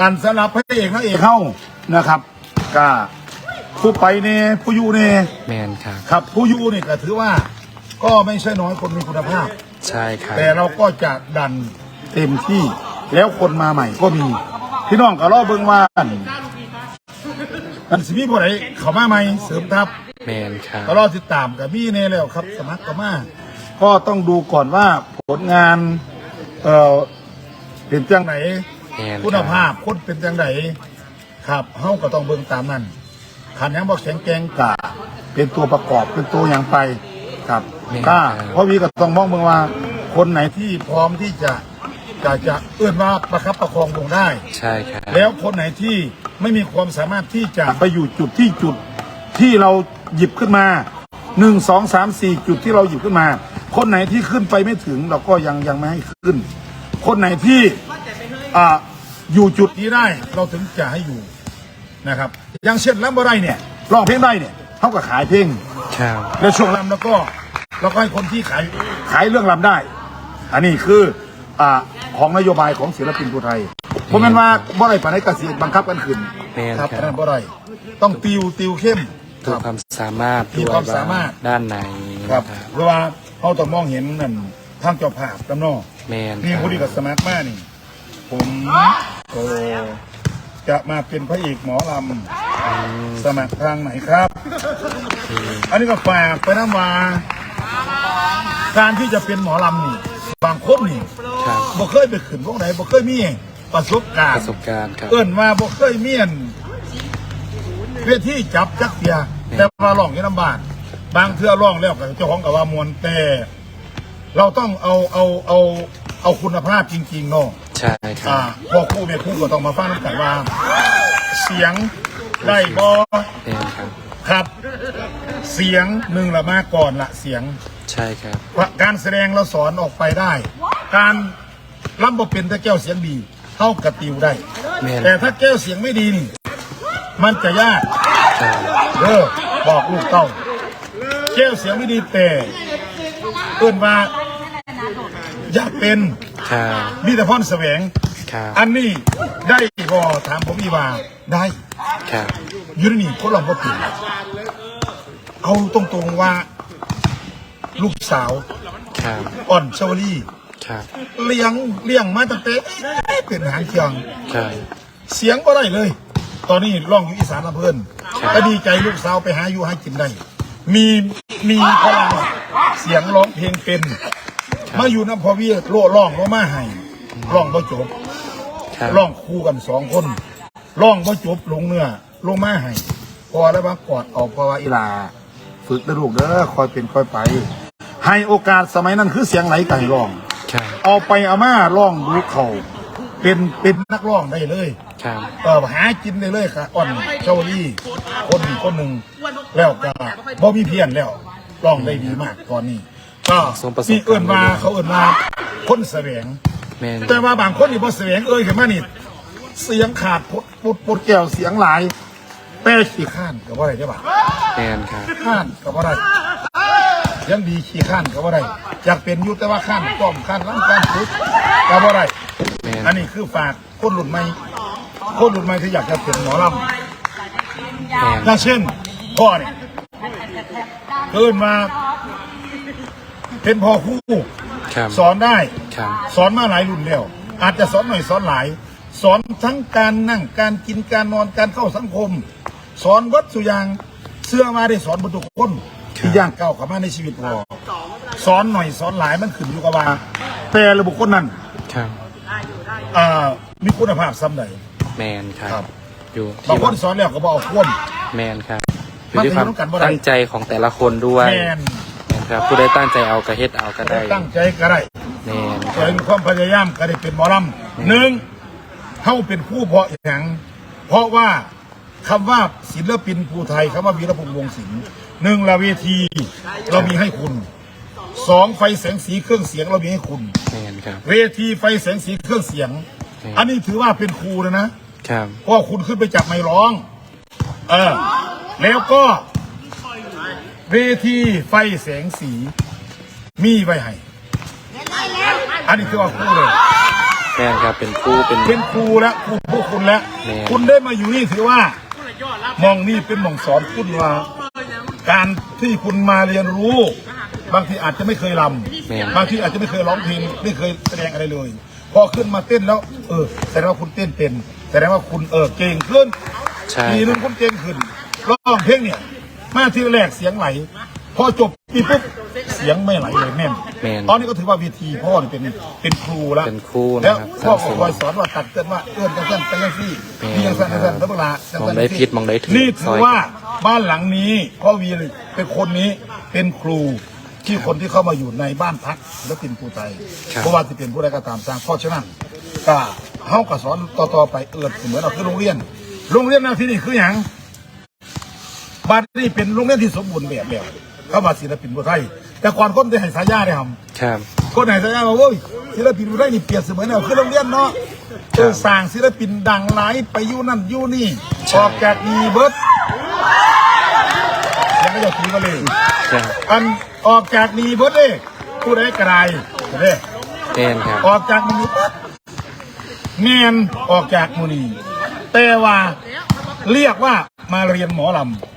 การสำหรับพระเอกนางเอกเข้านะครับก็ผู้ไปเนี่ยผู้อยู่เนี่ยแมนครับ ครับผู้อยู่เนี่ยก็ถือว่าก็ไม่ใช่น้อยคนมีคุณภาพ ใช่ครับ แต่เราก็จะดันเต็มที่แล้วคนมาใหม่ก็มี พี่น้องก็รอเบิ่งว่าอันสิมีผู้ใดเข้ามาใหม่เสริมทัพแมนครับก็รอติดตามกับมีแน่แล้วครับ สมัครก็มาก็ต้องดูก่อนว่าผลงานเอ่อเป็นจังไหน แมนคุณภาพคนเป็นจังไหนครับเฮาก็ต้องเบิ่งตามนั้นขันยังบอกแข็งแกร่งกะเป็นตัวประกอบเป็นตัวอย่างไปครับก็เพราะวีก็ต้องมองเบิ่งว่า คนไหนที่พร้อมที่จะจะจะเอื้อนว่าประคับประคองลงได้ ใช่ครับแล้วคนไหนที่ไม่มีความสามารถที่จะไปอยู่จุดที่จุดที่เราหยิบขึ้นมาหนึ่งสองสามสี่จุดที่เราหยิบขึ้นมา คนไหนที่ขึ้นไปไม่ถึงเราก็ยังยังไม่ให้ขึ้น คนไหนที่ อ่าอยู่จุดนี้ได้เราถึงจะให้อยู่นะครับอย่างเช่นลำบ่ได้เนี่ยร้องเพลงได้เนี่ยเท่ากับขายเพลงครับแล้วช่วงลำแล้วก็เราก็ให้คนที่ขายขายเรื่องลำได้ อันนี้คืออ่าของนโยบายของศิลปินผู้ไทยเพราะมันว่าบ่ได้ปานในกสิบังคับกันขึ้นแมนครับคอันรันั้บนบ่ได้ต้องติวติวเข้มคดูรับความสามารถมีความสามารถด้านในครับนะเพราะว่าเขาต้องมองเห็นนั่นทางเจ้าภาพกับนอกแมนนี่ครับผู้ที่กับสมัครมานี่ ผมโอ้จะมาเป็นพระเอกหมอลำสมัครทางไหนครับ อันนี้ก็ฝากไปน้ำมาการที่จะเป็นหมอลำนี่บางคนนี่ครับบ่เคยไปขึ้นพวกไหนบ่เคยมีประสบการปณ์ ระสบการณ์ครับ เอิ้นมาบ่เคยมีอันเวทีจับจักเสียแต่ว่าร้องอยู่ลำบากบางเทื่อร้องแล้วก็เจ้าของกับว่ามวนแต่ เราต้องเอาเอาเอาเอาคุณภาพจริงๆเนาะ ใช่ครัอ่าบพอครู่แม่ครู่ก็ต้องมาฟังน้ำกันว่า เสียงได้บ่แมนครับ ครับ เสียงหนึ่งละมาก่อนละเสียง ใช่ครับ ว่าการแสดงเราสอนออกไปได้ การล่ำบ่เป็นถ้าแก้วเสียงดีเท่ากับติวได้ แมนแต่ถ้าแก้วเสียงไม่ดีนี่ มันจะยากใช่เออบอกลูกเต้าแก้วเสียงไม่ดีแต่เอื้นว่าอยากเป็น ครับ มีแต่พรแสวง ครับ อันนี้ได้ก็ถามผมอีว่าได้ครับ อยูนนี่คนลองก็ผิดเอาตรงๆว่า ลูกสาวครับ อ่อนชวลีครับ เลี้ยงเลี้ยงมาตั้งแต่เป็นหางเคียง ครับ เสียงก็ได้เลย ตอนนี้ร้องอยู่อีสานลำเพิ่นครับ ก็ดีใจลูกสาวไปหาอยู่ให้กินได้ มีมีพลังเสียงร้องเพลงเป็น มาอยู่น้ำพอเวียโล่ร้องก็มาให้ร้องบ่จบครับร้องคู่กันสองคนร้องบ่จบลงเนื้อลงมาให้พอแล้วมากอดออกเพราะว่าอีหลา ฝึกนะลูกเด้อคอยเป็นคอยไป ให้โอกาสสมัยนั้นคือเสียงไหลไก่ร้อง ครับเอาไปเอามาร้องดูเขาเป็นเป็นนักร้องได้เลยครับเออหากินได้เลยค่ะอ่อนเจ้าลี่คนหนึ่งคนหนึ่งแล้วก็บ่มีเพี้ยนแล้วร้องได้ดีมากตอนนี้ ก็ที่เอื้นมาเขาเอื้นมาคนแสวง แมนแต่ว่าบางคนนี่พอแสวงเอ้ยขึ้นมานี่เสียงขาดปดปดปดแก้วเสียงหลายแต่ขี้ข้านก็บ่ได้ใช่ปะแมนครับข้านก็บ่ได้ยังดีขี้ข้านก็บ่ได้อยากเป็นอยุแต่ว่าข้านป้อมข้านล้ำข้านทุกก็บ่ได้แมนอันนี้คือฝากคนรุ่นใหม่คนรุ่นใหม่ที่อยากจะเป็นหมอลำแมนอย่างเช่นพ่อเนี่ยเกินมา เป็นพ่อครูครับสอนได้ ครับสอนมาหลายรุ่นแล้ว อาจจะสอนหน่อยสอนหลาย สอนทั้งการนั่งการกินการนอนการเข้าสังคม สอนวัดสุอยางเสื้อมาได้สอนบรรทุกคนที่ย่างก้าวเข้ามาในชีวิตพอสอนหน่อยสอนหลายมันขึ้นอยู่กับว่า แต่ละบุคคลนั้นครับอ่ามีคุณภาพซ้ำใดแมนครัครับบอยู่บางที่คนสอนแล้วก็บเอกคว่แมนครับอมัยู่นที่ความอยู่ร่วมกันบ่ได้ตั้งใจของแต่ละคนด้วยำแมนแมน ครับผู้ใดตั้งใจเอากระเฮ็ดเอาก็ได้ตั้งใจก็ได้แมนคแต่รับมีความพยายามก็ได้เป็นหมอลำหนึ่งเขาเป็นผู้เพาะอย่างเพราะว่าคำว่าศิลปินภูไทยคำว่าวีรพงษ์วงศิลป์หนึ่งละเวทีเรามีให้คุณสองไฟแสงสีเครื่องเสียงเรามีให้คุณแมนครับ เวทีไฟแสงสีเครื่องเสียงอืมอันนี้ถือว่าเป็นครูเลยนะครับ เพราะว่าคุณขึ้นไปจับไม้ร้อง เออ แล้วก็ เวทีไฟแสงสี มีไว้ให้อันนี้คือว่าคู่เลยแมนครับเป็นครูเป็น เป็นครูแล้วครูพวกคุณแล้วแม่ คุณได้มาอยู่นี่ถือว่ามองนี่เป็นหม่องสอนคุณว่า การที่คุณมาเรียนรู้ บางทีอาจจะไม่เคยรแม่ำบางทีอาจจะไม่เคยร้องเพลงไม่เคยแสดงอะไรเลย พอขึ้นมาเต้นแล้ว เออแสดงว่าคุณเต้นเป็นแสดงว่าคุณเออเก่งขึ้นใช่ ปีคนึรับงคุณเก่งขึ้นร้องเพลงเนี่ย มาทีแรกเสียงไหล พอจบปีปุ๊บเสียงไม่ไหลเลยแม่นแม่นตอนนี้ก็ถือว่าเวทีพ่อเนี่ยเป็นเป็นครูแล้วเป็นครูนะแล้วครับพ่อสก็นับสนุนคอยสอนว่าตัดเตือนว่าเอื้อนกันสั้นไปยังซี่แม่น มียังสั้นยังสั้นแล้วเวลาจัมองได้ผิดมองได้ถูกนี่ถืซออยว่าบ้านหลังนี้พ่อวีเป็นคนนี้เป็นครูที่คนที่เข้ามาอยู่ในบ้านพักและเป็นครูไทยครับเพราะว่าจะเป็นผู้ใดก็ตามสร้างเพราะฉะนั้นก็เฮาก็สอนต่อๆไปเอื้อนเหมือนเราคือโรงเรียน โรงเรียนหนาที่นี่คืออย่าง บ้านนี่เป็นโรงเรียนที่สมบูรณ์แบบแบบเข้ามาศิลปินผู้ไทย แต่ก่อนคนได้ให้สายาได้ทำครับคนไหนสัญญาว่าโว้ยศิลปินผู้ไทยนี่เปรียบเสมือนเอาคือโรงเรียนเนาะเออสร้างศิลปินดังหลายไปอยู่นั่นอยู่นี่ใช่ออกจากมีเบิร์ดยังไม่อยากคุยกันเลยครับอันออกจากมีเบิร์ดเด้ผู้ใดกระไรเด้แมนครับออกจากมูนีปั๊บแมนออกจากมูนีแต่ว่าเรียกว่ามาเรียนหมอลำ